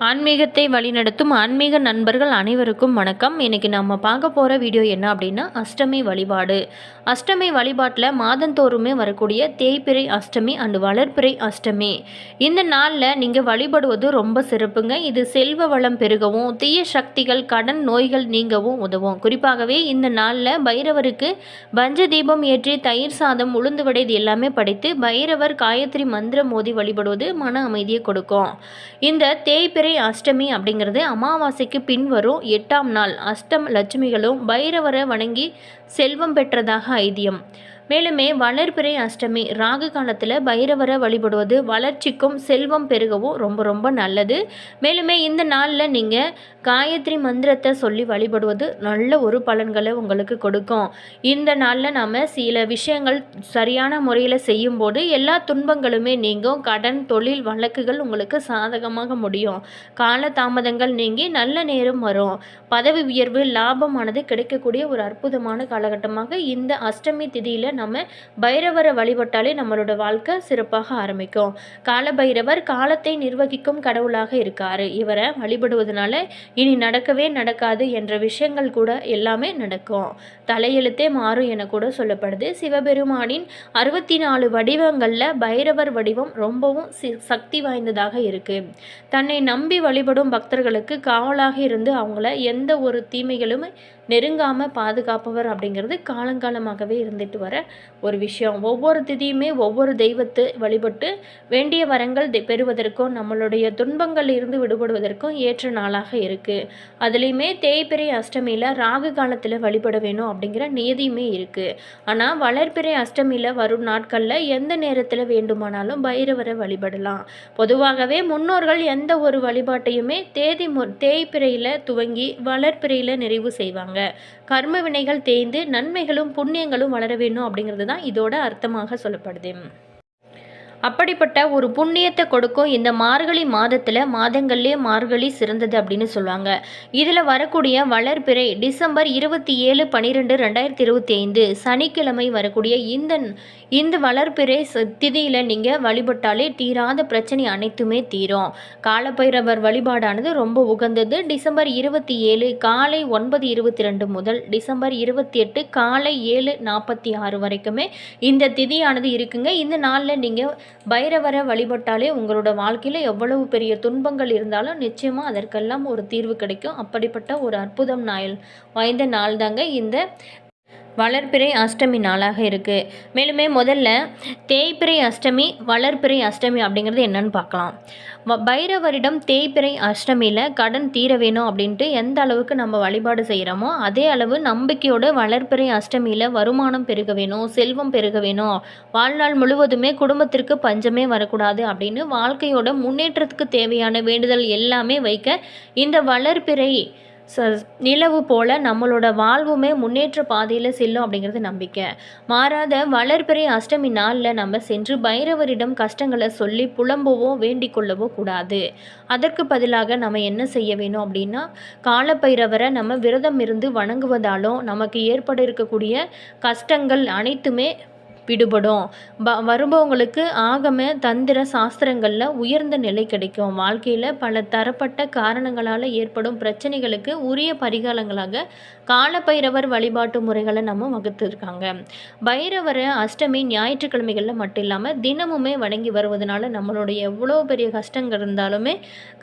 ஆன்மீகத்தை வழிநடத்தும் ஆன்மீக நண்பர்கள் அனைவருக்கும் வணக்கம். இன்னைக்கு நம்ம பார்க்க போகிற வீடியோ என்ன அப்படின்னா அஷ்டமி வழிபாடு. அஷ்டமி வழிபாட்டில் மாதந்தோறுமே வரக்கூடிய தேய்பிறை அஷ்டமி அண்டு வளர்பிறை அஷ்டமி. இந்த நாளில் நீங்கள் வழிபடுவது ரொம்ப சிறப்புங்க. இது செல்வ வளம் பெருகவும் தீய சக்திகள் கடன் நோய்கள் நீங்கவும் உதவும். குறிப்பாகவே இந்த நாளில் பைரவருக்கு பஞ்ச தீபம் ஏற்றி தயிர் சாதம் உளுந்து வடை இது எல்லாமே படைத்து பைரவர் காயத்ரி மந்திரம் மோதி வழிபடுவது மன அமைதியை கொடுக்கும். இந்த தேய்பிறை அஷ்டமி அப்படிங்கிறது அமாவாசைக்கு பின் வரும் எட்டாம் நாள். அஷ்டம் லட்சுமிகளும் பைரவரை வணங்கி செல்வம் பெற்றதாக ஐதியம் மேலுமே வளர்பிறை அஷ்டமி ராகு காலத்தில் பைரவரை வழிபடுவது வளர்ச்சிக்கும் செல்வம் பெருகவும் ரொம்ப ரொம்ப நல்லது. மேலுமே இந்த நாளில் நீங்கள் காயத்ரி மந்திரத்தை சொல்லி வழிபடுவது நல்ல ஒரு பலன்களை உங்களுக்கு கொடுக்கும். இந்த நாளில் நாம் சில விஷயங்கள் சரியான முறையில் செய்யும்போது எல்லா துன்பங்களுமே நீங்கும். கடன் தொழில் வழக்குகள் உங்களுக்கு சாதகமாக முடியும். கால தாமதங்கள் நீங்கி நல்ல நேரம் வரும். பதவி உயர்வு லாபமானது கிடைக்கக்கூடிய ஒரு அற்புதமான காலகட்டமாக இந்த அஷ்டமி திதியில் நம்ம பைரவரை வழிபட்டாலே நம்மளோட வாழ்க்கை சிறப்பாக ஆரம்பிக்கும். கால பைரவர் காலத்தை நிர்வகிக்கும் கடவுளாக இருக்கார். இவரை வழிபடுவதனால இனி நடக்கவே நடக்காது என்ற விஷயங்கள் கூட எல்லாமே நடக்கும். தலையெழுத்தே மாறும் என கூட சொல்லப்படுது. சிவபெருமானின் அறுபத்தி நாலு வடிவங்களில் பைரவர் வடிவம் ரொம்பவும் சக்தி வாய்ந்ததாக இருக்கு. தன்னை நம்பி வழிபடும் பக்தர்களுக்கு காவலாக இருந்து அவங்கள எந்த ஒரு தீமைகளும் நெருங்காமல் பாதுகாப்பவர் அப்படிங்கிறது காலங்காலமாகவே இருந்துட்டு வர ஒரு விஷயம். ஒவ்வொரு திதியுமே ஒவ்வொரு தெய்வத்தை வழிபட்டு வேண்டிய வரங்கள் பெறுவதற்கும் நம்மளுடைய துன்பங்கள் இருந்து விடுபடுவதற்கும் ஏற்ற நாளாக இருக்குது அதுலேயுமே தேய்பிறை அஷ்டமியில் ராகு காலத்தில் வழிபட வேணும் அப்படிங்கிற நியதியுமே இருக்குது ஆனால் வளர்பிறை அஷ்டமியில் வரும் நாட்களில் எந்த நேரத்தில் வேண்டுமானாலும் பைரவரை வழிபடலாம். பொதுவாகவே முன்னோர்கள் எந்த ஒரு வழிபாட்டையுமே தேதி மு தேய்பிறையில் துவங்கி வளர்பிறையில் நிறைவு செய்வாங்க. கர்ம வினைகள் தேய்ந்து நன்மைகளும் புண்ணியங்களும் வளர வேணும் அப்படிங்கிறது தான் இதோட அர்த்தமாக சொல்லப்படுது. அப்படிப்பட்ட ஒரு புண்ணியத்தை கொடுக்கும் இந்த மார்கழி மாதத்தில் மாதங்கள்லேயே மார்கழி சிறந்தது அப்படின்னு சொல்லுவாங்க. இதில் வரக்கூடிய வளர்பிறை டிசம்பர் இருபத்தி ஏழு பன்னிரெண்டு ரெண்டாயிரத்தி இருபத்தி ஐந்து சனிக்கிழமை வரக்கூடிய இந்த இந்த வளர்பிறை ச- நீங்கள் வழிபட்டாலே தீராத பிரச்சனை அனைத்துமே தீரும். காலபைரவர் வழிபாடானது ரொம்ப உகந்தது. டிசம்பர் இருபத்தி ஏழு காலை ஒன்பது இருபத்தி ரெண்டு முதல் டிசம்பர் இருபத்தி எட்டு காலை ஏழு நாற்பத்தி ஆறு வரைக்குமே இந்த திதியானது இருக்குங்க. இந்த நாளில் நீங்கள் பைரவரை வழிபட்டாலே உங்களோட வாழ்க்கையில் எவ்வளவு பெரிய துன்பங்கள் இருந்தாலும் நிச்சயமாக அதற்கெல்லாம் ஒரு தீர்வு கிடைக்கும். அப்படிப்பட்ட ஒரு அற்புதம் நாள் வாய்ந்த நாள் தாங்க இந்த வளர்பிறை அஷ்டமி நாளாக இருக்குது மேலுமே முதல்ல தேய்பிறை அஷ்டமி வளர்பிறை அஷ்டமி அப்படிங்கிறது என்னன்னு பார்க்கலாம். வ- பைரவரிடம் தேய்பிறை அஷ்டமியில் கடன் தீர வேணும் அப்படின்ட்டு எந்த அளவுக்கு நம்ம வழிபாடு செய்கிறோமோ அதே அளவு நம்பிக்கையோட வளர்பிறை அஷ்டமியில் வருமானம் பெருக வேணும் செல்வம் பெருக வேணும். வாழ்நாள் முழுவதுமே குடும்பத்திற்கு பஞ்சமே வரக்கூடாது அப்படின்னு வாழ்க்கையோட முன்னேற்றத்துக்கு தேவையான வேண்டுதல் எல்லாமே வைக்க இந்த வளர்பிறை ச நிலவு போல நம்மளோட வாழ்வுமே முன்னேற்ற பாதையில் செல்லும் அப்படிங்கிறது நம்பிக்கை. மாறாத வளர்பிறை அஷ்டமி நாளில் நம்ம சென்று பைரவரிடம் கஷ்டங்களை சொல்லி புலம்பவோ வேண்டிக் கொள்ளவோ கூடாது. அதற்கு பதிலாக நம்ம என்ன செய்ய வேணும் அப்படின்னா காலப்பைரவரை நம்ம விரதம் இருந்து வணங்குவதாலும் நமக்கு ஏற்பட இருக்கக்கூடிய கஷ்டங்கள் அனைத்துமே விடுபடும் ப வருபவங்களுக்கு ஆகம தந்திர சாஸ்திரங்களில் உயர்ந்த நிலை கிடைக்கும். வாழ்க்கையில் பல தரப்பட்ட காரணங்களால் ஏற்படும் பிரச்சனைகளுக்கு உரிய பரிகாரங்களாக காலபைரவர் வழிபாட்டு முறைகளை நம்ம வகுத்துருக்காங்க. பைரவரை அஷ்டமி ஞாயிற்றுக்கிழமைகளில் மட்டும் இல்லாமல் தினமுமே வணங்கி வருவதனால நம்மளுடைய எவ்வளோ பெரிய கஷ்டங்கள் இருந்தாலுமே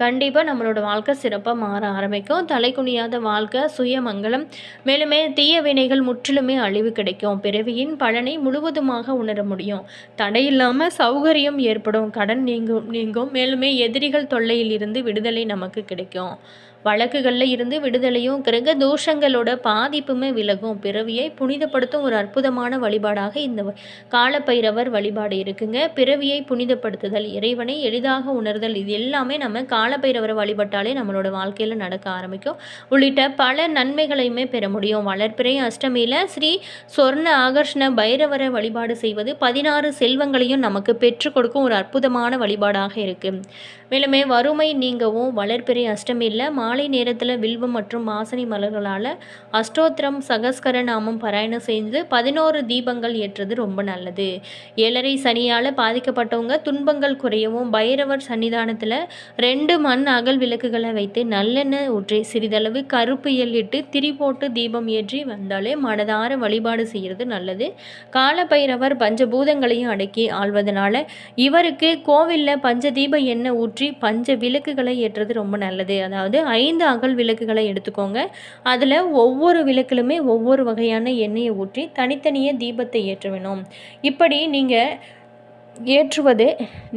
கண்டிப்பாக நம்மளோட வாழ்க்கை சிறப்பாக மாற ஆரம்பிக்கும். தலைக்குனியாத வாழ்க்கை சுயமங்கலம் மேலுமே தீய வினைகள் முற்றிலுமே அழிவு கிடைக்கும். பிறவியின் பலனை முழுவதுமாக உணர முடியும். தடையில்லாமல் சௌகரியம் ஏற்படும். கடன் நீங்கும் நீங்கும். மேலுமே எதிரிகள் தொல்லையிலிருந்து விடுதலை நமக்கு கிடைக்கும். வழக்குகளில் இருந்து விடுதலையும் கிரக தோஷங்களோட பாதிப்புமே விலகும். பிறவியை புனிதப்படுத்தும் ஒரு அற்புதமான வழிபாடாக இந்த வ- வழிபாடு இருக்குங்க. பிறவியை புனிதப்படுத்துதல் இறைவனை எளிதாக உணர்தல் இது எல்லாமே நம்ம காலப்பைரவரை வழிபட்டாலே நம்மளோட வாழ்க்கையில் நடக்க ஆரம்பிக்கும். உள்ளிட்ட பல நன்மைகளையுமே பெற முடியும். வளர்ப்பிறை அஷ்டமியில் ஸ்ரீ சொர்ண ஆகர்ஷ்ண பைரவரை வழிபாடு செய்வது பதினாறு செல்வங்களையும் நமக்கு பெற்றுக் கொடுக்கும் ஒரு அற்புதமான வழிபாடாக இருக்குது மேலுமே வறுமை நீங்கவும் வளர்ப்பிறை அஷ்டமியில் மா மாலை நேரத்தில் வில்வம் மற்றும் மாசனி மலர்களால் அஷ்டோத்திரம் சகஸ்கர நாமம் பாராயணம் செய்து பதினோரு தீபங்கள் ஏற்றுறது ரொம்ப நல்லது. ஏழரை சனியால் பாதிக்கப்பட்டவங்க துன்பங்கள் குறையவும் பைரவர் சன்னிதானத்தில் ரெண்டு மண் அகல் விளக்குகளை வைத்து நல்லெண்ணெய் ஊற்றி சிறிதளவு கருப்பு எள்ளிட்டு திரி போட்டு தீபம் ஏற்றி வந்தாலே மனதார வழிபாடு செய்கிறது நல்லது. காலபைரவர் பஞ்சபூதங்களையும் அடக்கி ஆள்வதனால இவருக்கு கோவிலில் பஞ்சதீப எண்ணெய் ஊற்றி பஞ்ச விளக்குகளை ஏற்றுறது ரொம்ப நல்லது. அதாவது ஐந்து அகல் விளக்குகளை எடுத்துக்கோங்க. அதில் ஒவ்வொரு விளக்கிலுமே ஒவ்வொரு வகையான எண்ணெயை ஊற்றி தனித்தனியே தீபத்தை ஏற்ற வேணும். இப்படி நீங்கள் ஏற்றுவது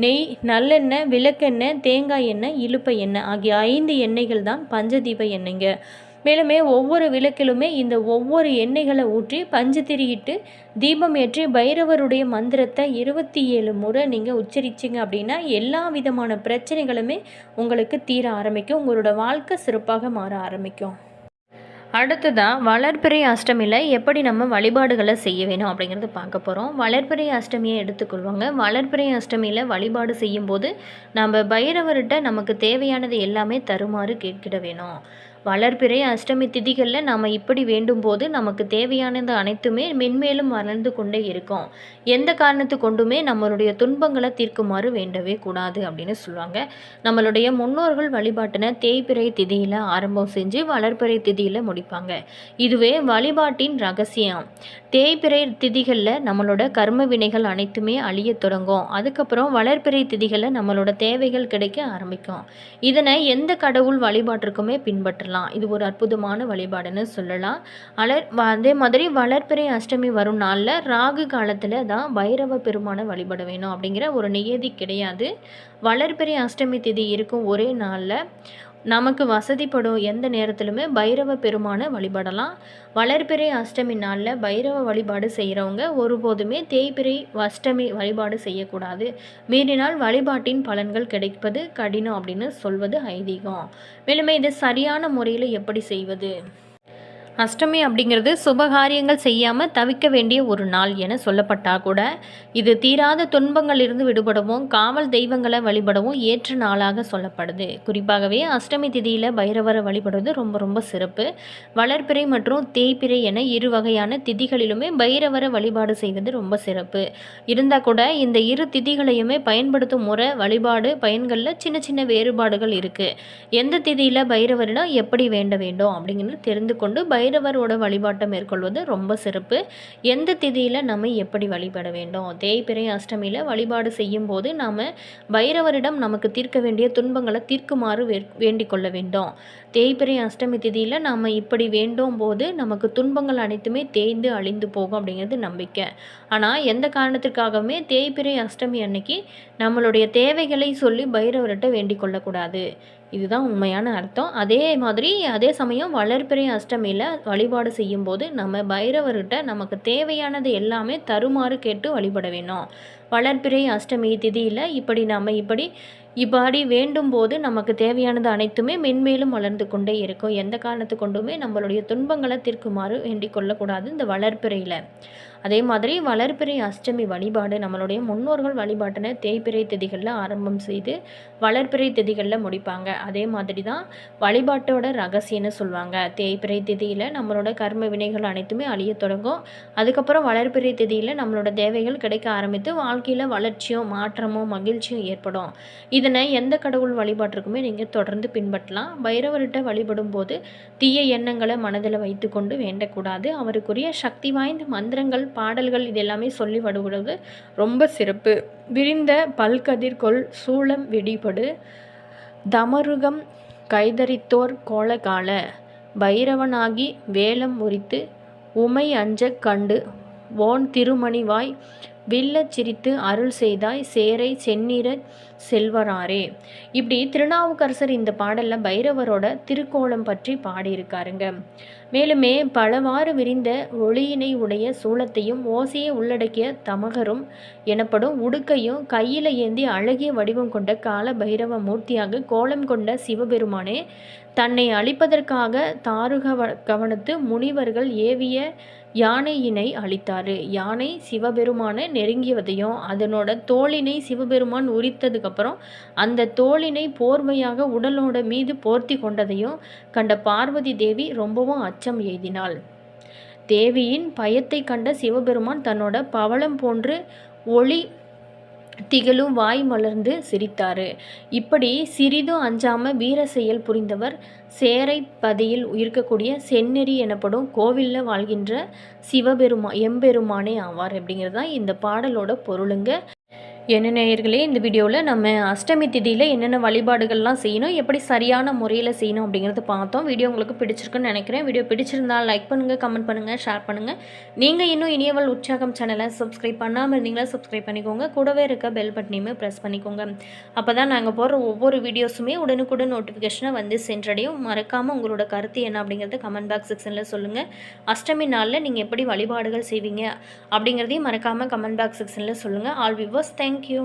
நெய் நல்லெண்ணெய் விளக்கெண்ணெய் தேங்காய் எண்ணெய் இலுப்பை எண்ணெய் ஆகிய ஐந்து எண்ணெய்கள் தான் பஞ்சதீப எண்ணெய்ங்க. மேலுமே ஒவ்வொரு விளக்கிலுமே இந்த ஒவ்வொரு எண்ணெய்களை ஊற்றி பஞ்சு திரியிட்டு தீபம் ஏற்றி பைரவருடைய மந்திரத்தை இருபத்தி ஏழு முறை நீங்கள் உச்சரிச்சிங்க அப்படின்னா எல்லா விதமான பிரச்சனைகளுமே உங்களுக்கு தீர ஆரம்பிக்கும். உங்களோட வாழ்க்கை சிறப்பாக மாற ஆரம்பிக்கும். அடுத்ததாக வளர்பிறை அஷ்டமியில் எப்படி நம்ம வழிபாடுகளை செய்ய வேணும் அப்படிங்கிறது பார்க்க போகிறோம் வளர்பிறை அஷ்டமியை எடுத்துக்கொள்வாங்க. வளர்பிறை அஷ்டமியில் வழிபாடு செய்யும்போது நம்ம பைரவர்கிட்ட நமக்கு தேவையானது எல்லாமே தருமாறு கேட்கிட வேணும். வளர்பிறை அஷ்டமி திதிகளில் நாம் இப்படி வேண்டும் போது நமக்கு தேவையானது அனைத்துமே மென்மேலும் வளர்ந்து கொண்டே இருக்கும். எந்த காரணத்து கொண்டுமே நம்மளுடைய துன்பங்களை தீர்க்குமாறு வேண்டவே கூடாது அப்படின்னு சொல்லுவாங்க. நம்மளுடைய முன்னோர்கள் வழிபாட்டின தேய்பிறை திதியில் ஆரம்பம் செஞ்சு வளர்பிறை திதியில் முடிப்பாங்க. இதுவே வழிபாட்டின் ரகசியம். தேய்பிறை திதிகளில் நம்மளோட கர்ம வினைகள் அனைத்துமே அழிய தொடங்கும். அதுக்கப்புறம் வளர்பிறை திதிகளில் நம்மளோட தேவைகள் கிடைக்க ஆரம்பிக்கும். இதனை எந்த கடவுள் வழிபாட்டிற்குமே பின்பற்றலாம். சொல்லலாம். இது ஒரு அற்புதமான வழிபாடுன்னு சொல்லலாம். அலர் அதே மாதிரி வளர்ப்பிறை அஷ்டமி வரும் நாளில் ராகு காலத்தில் தான் பைரவ பெருமானை வழிபட வேணும் அப்படிங்கிற ஒரு நியதி கிடையாது. வளர்ப்பிறை அஷ்டமி திதி இருக்கும் ஒரே நாளில் நமக்கு வசதிப்படும் எந்த நேரத்திலுமே பைரவ பெருமானை வழிபடலாம். வளர்பிறை அஷ்டமி நாளில் பைரவ வழிபாடு செய்கிறவங்க ஒருபோதுமே தேய்பிறை அஷ்டமி வழிபாடு செய்யக்கூடாது. மீறினால் வழிபாட்டின் பலன்கள் கிடைப்பது கடினம் அப்படின்னு சொல்வது ஐதீகம். மேலுமே இதை சரியான முறையில் எப்படி செய்வது? அஷ்டமி அப்படிங்கிறது சுபகாரியங்கள் செய்யாமல் தவிக்க வேண்டிய ஒரு நாள் என சொல்லப்பட்டால் கூட இது தீராத துன்பங்கள் இருந்து விடுபடவும் காவல் தெய்வங்களை வழிபடவும் ஏற்ற நாளாக சொல்லப்படுது. குறிப்பாகவே அஷ்டமி திதியில் பைரவரை வழிபடுவது ரொம்ப ரொம்ப சிறப்பு. வளர்ப்பிறை மற்றும் தேய்ப்பிறை என இரு வகையான திதிகளிலுமே பைரவரை வழிபாடு செய்வது ரொம்ப சிறப்பு. இருந்தால் கூட இந்த இரு திதிகளையுமே பயன்படுத்தும் முறை வழிபாடு பயன்களில் சின்ன சின்ன வேறுபாடுகள் இருக்குது எந்த திதியில் பைரவரிடம் எப்படி வேண்ட வேண்டும் அப்படிங்கிறது தெரிந்து கொண்டு பை பைரவரோட வழிபாட்டை மேற்கொள்வது ரொம்ப சிறப்பு. எந்த திதியில் நம்ம எப்படி வழிபட வேண்டும்? தேய்பிறை அஷ்டமியில் வழிபாடு செய்யும் போது நாம் பைரவரிடம் நமக்கு தீர்க்க வேண்டிய துன்பங்களை தீர்க்குமாறு வேண்டிக் கொள்ள வேண்டும். தேய்பிறை அஷ்டமி திதியில் நாம் இப்படி வேண்டும் போது நமக்கு துன்பங்கள் அனைத்துமே தேய்ந்து அழிந்து போகும் அப்படிங்கிறது நம்பிக்கை. ஆனால் எந்த காரணத்திற்காகவுமே தேய்பிறை அஷ்டமி அன்னைக்கு நம்மளுடைய தேவைகளை சொல்லி பைரவர்கிட்ட வேண்டிக் கொள்ளக்கூடாது. இதுதான் உண்மையான அர்த்தம். அதே மாதிரி அதே சமயம் வளர்பிறை அஷ்டமியில் வழிபாடு செய்யும்போது நம்ம பைரவர்கிட்ட நமக்கு தேவையானது எல்லாமே தருமாறு கேட்டு வழிபட வேணும். வளர்பிறை அஷ்டமி திதியில் இப்படி நம்ம இப்படி இப்பாடி வேண்டும் போது நமக்கு தேவையானது அனைத்துமே மென்மேலும் வளர்ந்து கொண்டே இருக்கும். எந்த காரணத்து கொண்டுமே நம்மளுடைய துன்பங்களை தீர்க்குமாறு வேண்டிக் கொள்ளக்கூடாது இந்த வளர்ப்பிறையில் அதே மாதிரி வளர்ப்பிறை அஷ்டமி வழிபாடு நம்மளுடைய முன்னோர்கள் வழிபாட்டின தேய்பிறை திதிகளில் ஆரம்பம் செய்து வளர்பிறை திதிகளில் முடிப்பாங்க. அதே மாதிரி தான் வழிபாட்டோட ரகசியம்னு சொல்லுவாங்க. தேய்பிறை திதியில் நம்மளோட கர்ம வினைகள் அனைத்துமே அழிய தொடங்கும். அதுக்கப்புறம் வளர்பிறை திதியில் நம்மளோட தேவைகள் கிடைக்க ஆரம்பித்து வாழ்க்கையில் வளர்ச்சியும் மாற்றமும் மகிழ்ச்சியும் ஏற்படும். இதனை எந்த கடவுள் வழிபாட்டிற்குமே நீங்கள் தொடர்ந்து பின்பற்றலாம். பைரவர்கிட்ட வழிபடும் போது தீய எண்ணங்களை மனதில் வைத்துக்கொண்டு வேண்டக்கூடாது. அவருக்குரிய சக்தி வாய்ந்த மந்திரங்கள் பாடல்கள் இது எல்லாமே சொல்லி வடுவது ரொம்ப சிறப்பு. விரிந்த பல்கதிர்கொள் சூளம் வெடிபடு. தமருகம் கைதரித்தோர் கோலகால. பைரவனாகி வேலம் முறித்து. உமை அஞ்சக் கண்டு. ஓன் திருமணிவாய். வில்லச் சிரித்து அருள் செய்தாய் சேரை செந்நிற செல்வராரே. இப்படி திருநாவுக்கரசர் இந்த பாடலில் பைரவரோட திருக்கோலம் பற்றி பாடியிருக்காருங்க. மேலுமே பலவாறு விரிந்த ஒளியினை உடைய சூளத்தையும் ஓசையை உள்ளடக்கிய தமகரும் எனப்படும் உடுக்கையும் கையில் ஏந்தி அழகிய வடிவம் கொண்ட கால பைரவ மூர்த்தியாக கோலம் கொண்ட சிவபெருமானே தன்னை அழிப்பதற்காக தாருக கவனத்து முனிவர்கள் ஏவிய யானையினை அழித்தார். யானை சிவபெருமானை நெருங்கியதையும் அதனோட தோளினை சிவபெருமான் உரித்ததுக்கப்புறம் அந்த தோளினை போர்வையாக உடலோட மீது போர்த்தி கொண்டதையும் கண்ட பார்வதி தேவி ரொம்பவும் அச்சம் எய்தினாள். தேவியின் பயத்தை கண்ட சிவபெருமான் தன்னோட பவளம் போன்று ஒளி திகழும் வாய் மலர்ந்து சிரித்தார். இப்படி சிறிதும் அஞ்சாமல் வீர செயல் புரிந்தவர் சேரைப்பதியில் இருக்கக்கூடிய செந்நெறி எனப்படும் கோவிலில் வாழ்கின்ற சிவபெருமா எம்பெருமானே ஆவார். அப்படிங்கிறது தான் இந்த பாடலோட பொருளுங்க. என்ன நேயர்களே இந்த வீடியோவில் நம்ம அஷ்டமி திதியில் என்னென்ன வழிபாடுகள்லாம் செய்யணும் எப்படி சரியான முறையில் செய்யணும் அப்படிங்கிறத பார்த்தோம். வீடியோ உங்களுக்கு பிடிச்சிருக்குன்னு நினைக்கிறேன். வீடியோ பிடிச்சிருந்தால் லைக் பண்ணுங்கள் கமெண்ட் பண்ணுங்கள் ஷேர் பண்ணுங்கள் நீங்கள் இன்னும் இனியவள் உற்சாகம் சேனலை சப்ஸ்கிரைப் பண்ணாமல் இருந்தீங்களா சப்ஸ்கிரைப் பண்ணிக்கோங்க. கூடவே இருக்க பெல் பட்டனையுமே ப்ரெஸ் பண்ணிக்கோங்க. அப்போ தான் நாங்கள் போடுற ஒவ்வொரு வீடியோஸுமே உடனுக்குடன் நோட்டிஃபிகேஷனை வந்து சென்றடையும். மறக்காமல் உங்களோட கருத்து என்ன அப்படிங்கிறத கமெண்ட் பாக்ஸ் செக்ஷனில் சொல்லுங்கள் அஷ்டமி நாளில் நீங்கள் எப்படி வழிபாடுகள் செய்வீங்க அப்படிங்கிறதையும் மறக்காமல் கமெண்ட் பாக்ஸ் செக்ஷனில் சொல்லுங்கள் ஆல் விவர்ஸ் தேங்க்யூ